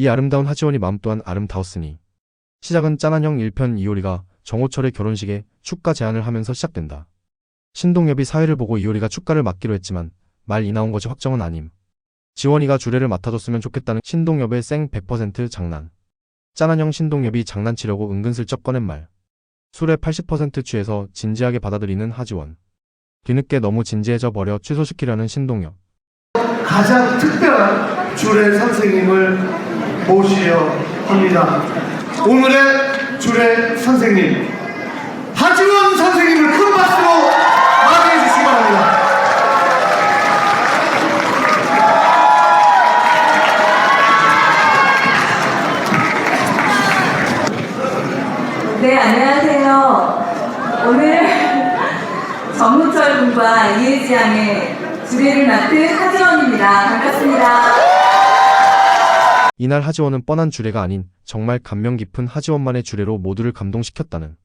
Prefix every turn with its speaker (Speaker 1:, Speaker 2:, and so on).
Speaker 1: 이 아름다운 하지원이 마음 또한 아름다웠으니 시작은 짠한 형 1편 이효리가 정호철의 결혼식에 축가 제안을 하면서 시작된다. 신동엽이 사회를 보고 이효리가 축가를 맡기로 했지만 말 이 나온 것이 확정은 아님. 지원이가 주례를 맡아줬으면 좋겠다는 신동엽의 생 100% 장난. 짠한 형 신동엽이 장난치려고 은근슬쩍 꺼낸 말. 술에 80% 취해서 진지하게 받아들이는 하지원. 뒤늦게 너무 진지해져 버려 취소시키려는 신동엽.
Speaker 2: 가장 특별한 주례 선생님을 모시려 합니다. 오늘의 주례 선생님 하지원 선생님을 큰 박수로 맞이해 주시기 바랍니다.
Speaker 3: 네, 안녕하세요. 오늘 정우철 군과 이혜지 양의 주례를 맡은 하지원입니다. 반갑습니다.
Speaker 1: 이날 하지원은 뻔한 주례가 아닌 정말 감명 깊은 하지원만의 주례로 모두를 감동시켰다는